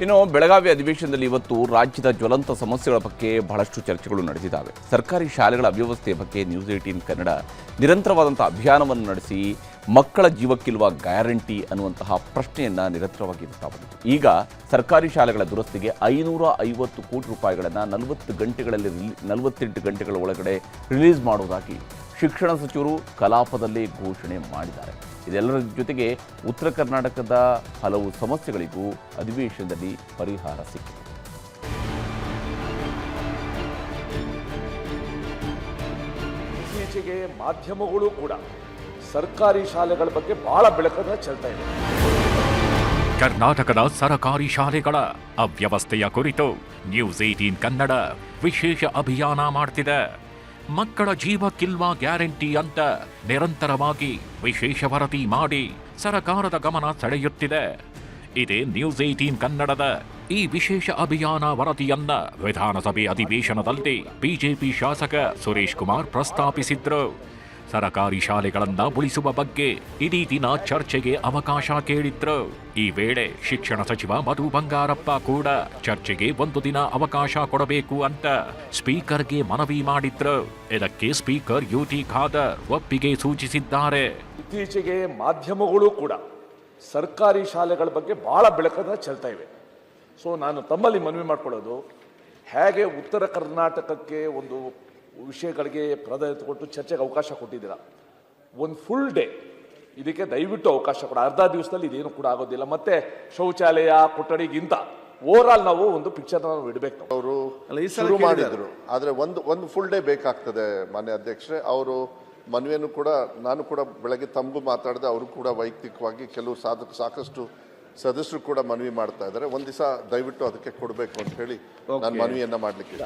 ಇನ್ನು ಬೆಳಗಾವಿ ಅಧಿವೇಶನದಲ್ಲಿ ಇವತ್ತು ರಾಜ್ಯದ ಜ್ವಲಂತ ಸಮಸ್ಯೆಗಳ ಬಗ್ಗೆ ಬಹಳಷ್ಟು ಚರ್ಚೆಗಳು ನಡೆದಿದ್ದಾವೆ. ಸರ್ಕಾರಿ ಶಾಲೆಗಳ ಅವ್ಯವಸ್ಥೆಯ ಬಗ್ಗೆ ನ್ಯೂಸ್ ಏಟೀನ್ ಕನ್ನಡ ನಿರಂತರವಾದಂಥ ಅಭಿಯಾನವನ್ನು ನಡೆಸಿ ಮಕ್ಕಳ ಜೀವಕ್ಕಿಲ್ವ ಗ್ಯಾರಂಟಿ ಅನ್ನುವಂತಹ ಪ್ರಶ್ನೆಯನ್ನು ನಿರಂತರವಾಗಿ ಇಡ್ತಾ ಈಗ ಸರ್ಕಾರಿ ಶಾಲೆಗಳ ದುರಸ್ತಿಗೆ ಐನೂರ ಐವತ್ತು ಕೋಟಿ ರೂಪಾಯಿಗಳನ್ನು ನಲವತ್ತು ಗಂಟೆಗಳಲ್ಲಿ ನಲವತ್ತೆಂಟು ಗಂಟೆಗಳ ಒಳಗಡೆ ರಿಲೀಸ್ ಮಾಡುವುದಾಗಿ ಶಿಕ್ಷಣ ಸಚಿವರು ಕಲಾಪದಲ್ಲಿ ಘೋಷಣೆ ಮಾಡಿದ್ದಾರೆ. ಇದೆಲ್ಲರ ಜೊತೆಗೆ ಉತ್ತರ ಕರ್ನಾಟಕದ ಹಲವು ಸಮಸ್ಯೆಗಳಿಗೂ ಅಧಿವೇಶನದಲ್ಲಿ ಪರಿಹಾರ ಸಿಕ್ಕಿದೆ. ಇತ್ತೀಚೆಗೆ ಮಾಧ್ಯಮಗಳು ಕೂಡ ಸರ್ಕಾರಿ ಶಾಲೆಗಳ ಬಗ್ಗೆ ಬಹಳ ಬೆಳಕನ್ನು ಚೆಲ್ತಾ ಇದೆ. ಕರ್ನಾಟಕದ ಸರಕಾರಿ ಶಾಲೆಗಳ ಅವ್ಯವಸ್ಥೆಯ ಕುರಿತು ನ್ಯೂಸ್ ಏಟೀನ್ ಕನ್ನಡ ವಿಶೇಷ ಅಭಿಯಾನ ಮಾಡ್ತಿದೆ. ಮಕ್ಕಳ ಜೀವಕ್ಕಿಲ್ವಾ ಗ್ಯಾರಂಟಿ ಅಂತ ನಿರಂತರವಾಗಿ ವಿಶೇಷ ವರದಿ ಮಾಡಿ ಸರಕಾರದ ಗಮನ ಸೆಳೆಯುತ್ತಿದೆ. ಇದೇ ನ್ಯೂಸ್ ಏಟೀನ್ ಕನ್ನಡದ ಈ ವಿಶೇಷ ಅಭಿಯಾನ ವರದಿಯನ್ನ ವಿಧಾನಸಭೆ ಅಧಿವೇಶನದಲ್ಲಿ ಬಿಜೆಪಿ ಶಾಸಕ ಸುರೇಶ್ ಕುಮಾರ್ ಪ್ರಸ್ತಾಪಿಸಿದ್ರು. ಸರಕಾರಿ ಶಾಲೆಗಳನ್ನ ಉಳಿಸುವ ಬಗ್ಗೆ ಇಡೀ ದಿನ ಚರ್ಚೆಗೆ ಅವಕಾಶ ಕೇಳಿದ್ರು. ಈ ವೇಳೆ ಶಿಕ್ಷಣ ಸಚಿವ ಮಧು ಬಂಗಾರಪ್ಪ ಕೂಡ ಚರ್ಚೆಗೆ ಒಂದು ದಿನ ಅವಕಾಶ ಕೊಡಬೇಕು ಅಂತ ಸ್ಪೀಕರ್ಗೆ ಮನವಿ ಮಾಡಿದ್ರು. ಇದಕ್ಕೆ ಸ್ಪೀಕರ್ ಯುಟಿ ಖಾದರ್ ಒಪ್ಪಿಗೆ ಸೂಚಿಸಿದ್ದಾರೆ. ಇತ್ತೀಚೆಗೆ ಮಾಧ್ಯಮಗಳು ಕೂಡ ಸರ್ಕಾರಿ ಶಾಲೆಗಳ ಬಗ್ಗೆ ಬಹಳ ಬೆಳಕನ್ನ ಚೆಲ್ತಾ ಇವೆ. ಸೊ ನಾನು ತಮ್ಮಲ್ಲಿ ಮನವಿ ಮಾಡಿಕೊಳ್ಳೋದು, ಹೇಗೆ ಉತ್ತರ ಕರ್ನಾಟಕಕ್ಕೆ ಒಂದು ವಿಷಯಗಳಿಗೆ ಪ್ರಾಧಾನ್ಯತೆ ಕೊಟ್ಟು ಚರ್ಚೆಗೆ ಅವಕಾಶ ಕೊಟ್ಟಿದ್ದೀರ. ಒಂದು ಫುಲ್ ಡೇ ಇದಕ್ಕೆ ದಯವಿಟ್ಟು ಅವಕಾಶ ಕೊಡ. ಅರ್ಧ ದಿವಸದಲ್ಲಿ ಇದೇನು ಕೂಡ ಆಗೋದಿಲ್ಲ. ಮತ್ತೆ ಶೌಚಾಲಯ ಕೊಠಡಿಗಿಂತ ಓವರ್ ಆಲ್ ನಾವು ಒಂದು ಪಿಕ್ಚರ್ ನಾವು ಇಡಬೇಕು ಅವರು ಅಲ್ಲ, ಈ ಸಲ ಶುರು. ಮಾಡಿದ್ರು. ಆದರೆ ಒಂದು ಒಂದು ಫುಲ್ ಡೇ ಬೇಕಾಗ್ತದೆ ಮಾನ್ಯ ಅಧ್ಯಕ್ಷರೇ. ಅವರು ಮನವಿಯನ್ನು ಕೂಡ ನಾನು ಕೂಡ ಬೆಳಗ್ಗೆ ತಮಗೂ ಮಾತಾಡಿದೆ ಅವರು ಕೂಡ ವೈಯಕ್ತಿಕವಾಗಿ ಕೆಲವು ಸಾಧಕ ಸಾಕಷ್ಟು ಸದಸ್ಯರು ಕೂಡ ಮನವಿ ಮಾಡ್ತಾ ಇದ್ದಾರೆ. ಒಂದು ದಿವಸ ದಯವಿಟ್ಟು ಅದಕ್ಕೆ ಕೊಡಬೇಕು ಅಂತ ಹೇಳಿ ನಾನು ಮನವಿಯನ್ನು ಮಾಡ್ಲಿಕ್ಕೆ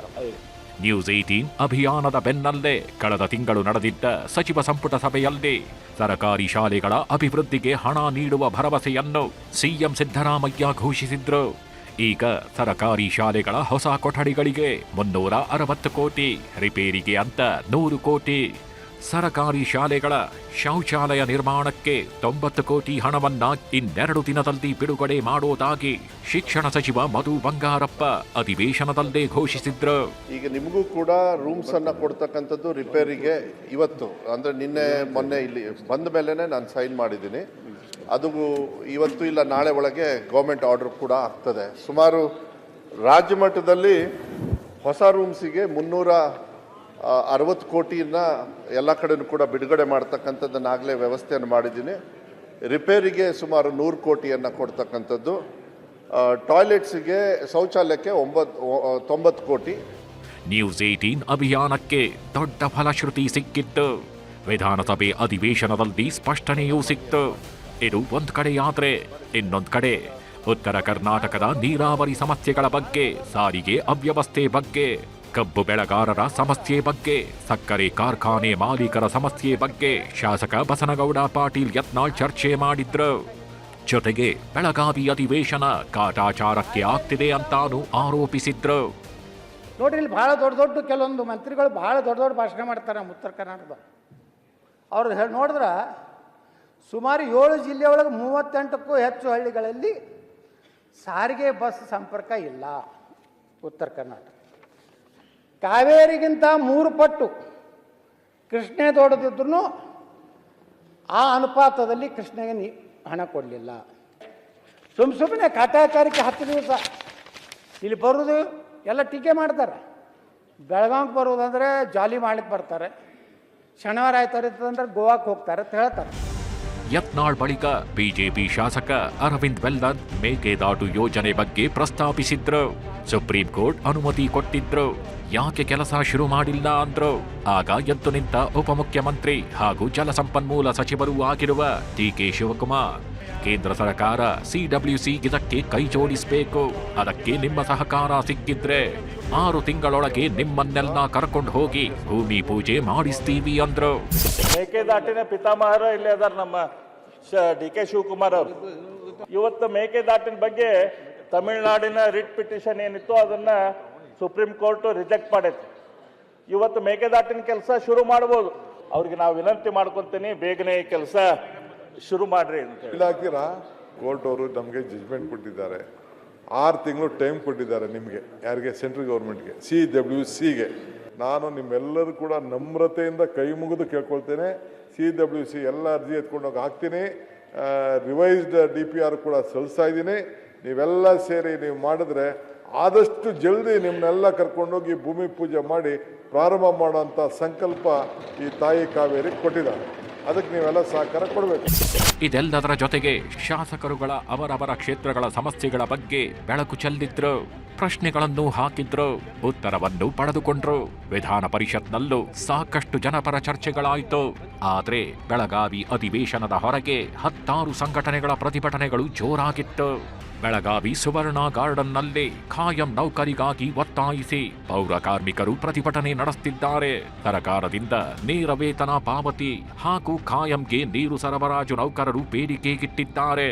ನ್ಯೂಸ್ ಏಟೀನ್ ಅಭಿಯಾನದ ಬೆನ್ನಲ್ಲೇ ಕಳೆದ ತಿಂಗಳು ನಡೆದಿದ್ದ ಸಚಿವ ಸಂಪುಟ ಸಭೆಯಲ್ಲಿ ಸರಕಾರಿ ಶಾಲೆಗಳ ಅಭಿವೃದ್ಧಿಗೆ ಹಣ ನೀಡುವ ಭರವಸೆಯನ್ನು ಸಿಎಂ ಸಿದ್ದರಾಮಯ್ಯ ಘೋಷಿಸಿದ್ರು. ಈಗ ಸರಕಾರಿ ಶಾಲೆಗಳ ಹೊಸ ಕೊಠಡಿಗಳಿಗೆ ಮುನ್ನೂರ ಅರವತ್ತು ಕೋಟಿ, ರಿಪೇರಿಗೆ ಅಂತ ನೂರು ಕೋಟಿ. ಸರಕಾರಿ ಶಾಲೆಗಳ ಶೌಚಾಲಯ ನಿರ್ಮಾಣಕ್ಕೆ ತೊಂಬತ್ತು ಕೋಟಿ ಹಣವನ್ನ ಇನ್ನೆರಡು ದಿನದಲ್ಲಿ ಬಿಡುಗಡೆ ಮಾಡೋದಾಗಿ ಶಿಕ್ಷಣ ಸಚಿವ ಮಧು ಬಂಗಾರಪ್ಪ ಅಧಿವೇಶನದಲ್ಲೇ ಘೋಷಿಸಿದ್ರು. ಈಗ ನಿಮಗೂ ಕೂಡ ರೂಮ್ಸ್ ಅನ್ನ ಕೊಡ್ತಕ್ಕಂಥದ್ದು ರಿಪೇರಿಗೆ ಇವತ್ತು. ಅಂದ್ರೆ ನಿನ್ನೆ, ಮೊನ್ನೆ ಇಲ್ಲಿ ಬಂದ ಮೇಲೆನೆ ನಾನು ಸೈನ್ ಮಾಡಿದ್ದೀನಿ. ಅದು ಇವತ್ತು ಇಲ್ಲ, ನಾಳೆ ಒಳಗೆ ಗೌರ್ಮೆಂಟ್ ಆರ್ಡರ್ ಕೂಡ ಆಗ್ತದೆ. ಸುಮಾರು ರಾಜ್ಯ ಮಟ್ಟದಲ್ಲಿ ಹೊಸ ರೂಮ್ಸಿಗೆ ಮುನ್ನೂರ ಅರವತ್ತು ಕೋಟಿಯನ್ನ ಎಲ್ಲ ಕಡೆಯೂ ಕೂಡ ಬಿಡುಗಡೆ ಮಾಡ್ತಕ್ಕಂಥದ್ದನ್ನಾಗಲೇ ವ್ಯವಸ್ಥೆಯನ್ನು ಮಾಡಿದ್ದೀನಿ. ರಿಪೇರಿಗೆ ಸುಮಾರು ನೂರು ಕೋಟಿಯನ್ನು ಕೊಡ್ತಕ್ಕಂಥದ್ದು. ಟಾಯ್ಲೆಟ್ಸಿಗೆ ಶೌಚಾಲಯಕ್ಕೆ ಒಂಬತ್ತು ತೊಂಬತ್ತು ಕೋಟಿ. ನ್ಯೂಸ್ ಏಟೀನ್ ಅಭಿಯಾನಕ್ಕೆ ದೊಡ್ಡ ಫಲಶ್ರುತಿ ಸಿಕ್ಕಿತ್ತು. ವಿಧಾನಸಭೆ ಅಧಿವೇಶನದಲ್ಲಿ ಸ್ಪಷ್ಟನೆಯೂ ಸಿಕ್ತು. ಇದು ಒಂದು ಕಡೆ ಯಾತ್ರೆ ಇನ್ನೊಂದು ಕಡೆ. ಉತ್ತರ ಕರ್ನಾಟಕದ ನೀರಾವರಿ ಸಮಸ್ಯೆಗಳ ಬಗ್ಗೆ, ಸಾರಿಗೆ ಅವ್ಯವಸ್ಥೆ ಬಗ್ಗೆ ಕಬ್ಬು ಬೆಳೆಗಾರರ ಸಮಸ್ಯೆ ಬಗ್ಗೆ, ಸಕ್ಕರೆ ಕಾರ್ಖಾನೆ ಮಾಲೀಕರ ಸಮಸ್ಯೆ ಬಗ್ಗೆ ಶಾಸಕ ಬಸನಗೌಡ ಪಾಟೀಲ್ ಯತ್ನಾಳ್ ಚರ್ಚೆ ಮಾಡಿದ್ರು. ಜೊತೆಗೆ ಬೆಳಗಾವಿ ಅಧಿವೇಶನ ಕಾಟಾಚಾರಕ್ಕೆ ಆಗ್ತಿದೆ ಅಂತಾನು ಆರೋಪಿಸಿದ್ರು. ನೋಡ್ರಿ, ಇಲ್ಲಿ ಭಾಳ ದೊಡ್ಡ ದೊಡ್ಡ ಕೆಲವೊಂದು ಮಂತ್ರಿಗಳು ಭಾಳ ದೊಡ್ಡ ದೊಡ್ಡ ಭಾಷಣ ಮಾಡ್ತಾರೆ ಉತ್ತರ ಕರ್ನಾಟಕದ. ಅವ್ರು ಹೇಳಿ, ನೋಡಿದ್ರೆ? ಸುಮಾರು ಏಳು ಜಿಲ್ಲೆ ಒಳಗೆ ಮೂವತ್ತೆಂಟಕ್ಕೂ ಹೆಚ್ಚು ಹಳ್ಳಿಗಳಲ್ಲಿ ಸಾರಿಗೆ ಬಸ್ ಸಂಪರ್ಕ ಇಲ್ಲ ಉತ್ತರ ಕರ್ನಾಟಕ. ಕಾವೇರಿಗಿಂತ ಮೂರು ಪಟ್ಟು ಕೃಷ್ಣೆ ದೊಡ್ಡದಿದ್ರು ಆ ಅನುಪಾತದಲ್ಲಿ ಕೃಷ್ಣಗೆ ನೀ ಹಣ ಕೊಡಲಿಲ್ಲ. ಸುಮ್ಮ ಸುಮ್ಮನೆ ಕಾಟಾಚಾರಕ್ಕೆ ಹತ್ತು ದಿವಸ. ಇಲ್ಲಿ ಬರೋದು ಎಲ್ಲ ಟೀಕೆ ಮಾಡ್ತಾರೆ. ಬೆಳಗಾವಿಗೆ ಬರೋದಂದರೆ ಜಾಲಿ ಮಾಡ್ಲಿಕ್ಕೆ ಬರ್ತಾರೆ. ಶನಿವಾರ ಆಯ್ತಾರೆ ಅಂದ್ರೆ ಗೋವಾಕ್ಕೆ ಹೋಗ್ತಾರೆ ಅಂತ ಹೇಳ್ತಾರೆ. ಯತ್ನಾಳ್ ಬಳಿಕ ಬಿಜೆಪಿ ಶಾಸಕ ಅರವಿಂದ್ ವೆಲ್ಲದ್ ಮೇಕೆದಾಟು ಯೋಜನೆ ಬಗ್ಗೆ ಪ್ರಸ್ತಾಪಿಸಿದ್ರು. ಸುಪ್ರೀಂ ಕೋರ್ಟ್ ಅನುಮತಿ ಕೊಟ್ಟಿದ್ರು. ಯಾಕೆ ಕೆಲಸ ಶುರು ಮಾಡಿಲ್ಲ ಅಂದ್ರು. ಆಗ ಎದ್ದು ನಿಂತ ಉಪಮುಖ್ಯಮಂತ್ರಿ ಹಾಗೂ ಜಲಸಂಪನ್ಮೂಲ ಸಚಿವರೂ ಆಗಿರುವ ಡಿಕೆ ಶಿವಕುಮಾರ್. ಕೇಂದ್ರ ಸರ್ಕಾರ ಸಿಡಬ್ಲ್ಯೂಸಿ ಇದಕ್ಕೆ ಕೈ ಜೋಡಿಸಬೇಕು. ಅದಕ್ಕೆ ನಿಮ್ಮ ಸಹಕಾರ ಸಿಕ್ಕಿದ್ರೆ ಆರು ತಿಂಗಳೊಳಗೆ ನಿಮ್ಮನ್ನೆಲ್ಲ ಕರ್ಕೊಂಡು ಹೋಗಿ ಭೂಮಿ ಪೂಜೆ ಮಾಡಿಸ್ತೀವಿ ಅಂದ್ರು. ಮೇಕೆದಾಟಿನ ಪಿತಾಮಹರ ಇಲ್ಲೇ ಅದಾರ ನಮ್ಮ ಡಿ ಕೆ ಶಿವಕುಮಾರ್ ಅವರು. ಇವತ್ತು ಮೇಕೆದಾಟಿನ ಬಗ್ಗೆ ತಮಿಳುನಾಡಿನ ರಿಟ್ ಪಿಟಿಷನ್ ಏನಿತ್ತು ಅದನ್ನ ಸುಪ್ರೀಂ ಕೋರ್ಟ್ ರಿಜೆಕ್ಟ್ ಮಾಡೈತೆ ಇವತ್ತು ಮೇಕೆದಾಟಿನ ಕೆಲಸ ಶುರು ಮಾಡ್ಬೋದು. ಅವ್ರಿಗೆ ನಾವು ವಿನಂತಿ ಮಾಡ್ಕೊತೀನಿ, ಬೇಗನೆ ಕೆಲಸ ಶುರು ಮಾಡ್ರಿ ಅಂತ ಹೇಳಿ. ಇಲ್ಲ ಹಾಕಿರಾ ಕೋರ್ಟ್ ಅವರು ನಮಗೆ ಜಜ್ಮೆಂಟ್ ಕೊಟ್ಟಿದ್ದಾರೆ. ಆರು ತಿಂಗಳು ಟೈಮ್ ಕೊಟ್ಟಿದ್ದಾರೆ ನಿಮಗೆ, ಯಾರಿಗೆ? ಸೆಂಟ್ರಲ್ ಗೌರ್ಮೆಂಟ್ಗೆ ಸಿ ಡಬ್ಲ್ಯೂ ಸಿಗೆ ನಾನು ನಿಮ್ಮೆಲ್ಲರೂ ಕೂಡ ನಮ್ರತೆಯಿಂದ ಕೈ ಮುಗಿದು ಕೇಳ್ಕೊಳ್ತೇನೆ. ಸಿ ಡಬ್ಲ್ಯೂ ಸಿ ಎಲ್ಲ ಅರ್ಜಿ ಎತ್ಕೊಂಡೋಗಿ ಹಾಕ್ತೀನಿ. ರಿವೈಸ್ಡ್ ಡಿ ಪಿ ಆರ್ ಕೂಡ ಸಲ್ಲಿಸ್ತಾ ಇದ್ದೀನಿ. ನೀವೆಲ್ಲ ಸೇರಿ ನೀವು ಮಾಡಿದ್ರೆ ಆದಷ್ಟು ಜಲ್ದಿ ನಿಮ್ಮನ್ನೆಲ್ಲ ಕರ್ಕೊಂಡೋಗಿ ಭೂಮಿ ಪೂಜೆ ಮಾಡಿ ಪ್ರಾರಂಭ ಮಾಡೋಂಥ ಸಂಕಲ್ಪ ಈ ತಾಯಿ ಕಾವೇರಿ ಕೊಟ್ಟಿದ್ದಾರೆ. ಅದಕ್ಕೆ ನೀವೆಲ್ಲ ಸಹಕಾರ ಕೊಡಬೇಕು. ಇದೆಲ್ಲದರ ಜೊತೆಗೆ ಶಾಸಕರುಗಳ ಅವರವರ ಕ್ಷೇತ್ರಗಳ ಸಮಸ್ಯೆಗಳ ಬಗ್ಗೆ ಬೆಳಕು ಚೆಲ್ಲಿದ್ರು. ಪ್ರಶ್ನೆಗಳನ್ನು ಹಾಕಿದ್ರು, ಉತ್ತರವನ್ನು ಪಡೆದುಕೊಂಡ್ರು. ವಿಧಾನ ಪರಿಷತ್ನಲ್ಲೂ ಸಾಕಷ್ಟು ಜನಪರ ಚರ್ಚೆಗಳಾಯಿತು. ಆದರೆ ಬೆಳಗಾವಿ ಅಧಿವೇಶನದ ಹೊರಗೆ ಹತ್ತಾರು ಸಂಘಟನೆಗಳ ಪ್ರತಿಭಟನೆಗಳು ಜೋರಾಗಿತ್ತು. ಬೆಳಗಾವಿ ಸುವರ್ಣ ಗಾರ್ಡನ್ನಲ್ಲಿ ಖಾಯಂ ನೌಕರಿಗಾಗಿ ಒತ್ತಾಯಿಸಿ ಪೌರ ಕಾರ್ಮಿಕರು ಪ್ರತಿಭಟನೆ ನಡೆಸುತ್ತಿದ್ದಾರೆ ಸರಕಾರದಿಂದ ನೇರ ವೇತನ ಪಾವತಿ ಹಾಗೂ ಖಾಯಂಗೆ ನೀರು ಸರಬರಾಜು ನೌಕರರು ಬೇಡಿಕೆಗಿಟ್ಟಿದ್ದಾರೆ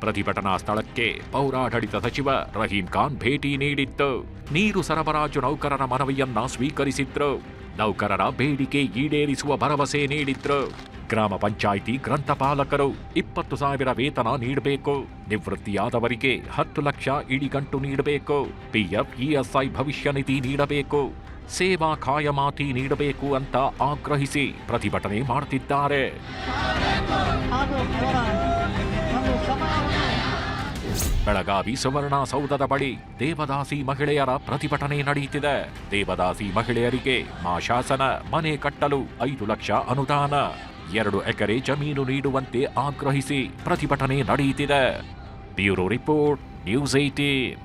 ಪ್ರತಿಭಟನಾ ಸ್ಥಳಕ್ಕೆ ಪೌರಾಡಳಿತ ಸಚಿವ ರಹೀಂ ಖಾನ್ ಭೇಟಿ ನೀಡಿತ್ತು. ನೀರು ಸರಬರಾಜು ನೌಕರರ ಮನವಿಯನ್ನ ಸ್ವೀಕರಿಸಿದ್ರು. ನೌಕರರ ಬೇಡಿಕೆ ಈಡೇರಿಸುವ ಭರವಸೆ ನೀಡಿದ್ರು. ಗ್ರಾಮ ಪಂಚಾಯಿತಿ ಗ್ರಂಥಪಾಲಕರು ಇಪ್ಪತ್ತು ಸಾವಿರ ವೇತನ ನೀಡಬೇಕು. ನಿವೃತ್ತಿಯಾದವರಿಗೆ ಹತ್ತು ಲಕ್ಷ ಇಡಿಗಂಟು ನೀಡಬೇಕು. ಪಿಎಫ್ ಇಎಸ್ಐ ಭವಿಷ್ಯ ನಿಧಿ ನೀಡಬೇಕು. ಸೇವಾ ಖಾಯಮಾತಿ ನೀಡಬೇಕು ಅಂತ ಆಗ್ರಹಿಸಿ ಪ್ರತಿಭಟನೆ ಮಾಡುತ್ತಿದ್ದಾರೆ ಬೆಳಗಾವಿ ಸುವರ್ಣ ಸೌಧದ ಬಳಿ ದೇವದಾಸಿ ಮಹಿಳೆಯರ ಪ್ರತಿಭಟನೆ ನಡೆಯುತ್ತಿದೆ. ದೇವದಾಸಿ ಮಹಿಳೆಯರಿಗೆ ಮಾ ಶಾಸನ ಮನೆ ಕಟ್ಟಲು ಐದು ಲಕ್ಷ ಅನುದಾನ, ಎರಡು ಎಕರೆ ಜಮೀನು ನೀಡುವಂತೆ ಆಗ್ರಹಿಸಿ ಪ್ರತಿಭಟನೆ ನಡೆಯುತ್ತಿದೆ. Bureau report, news eighteen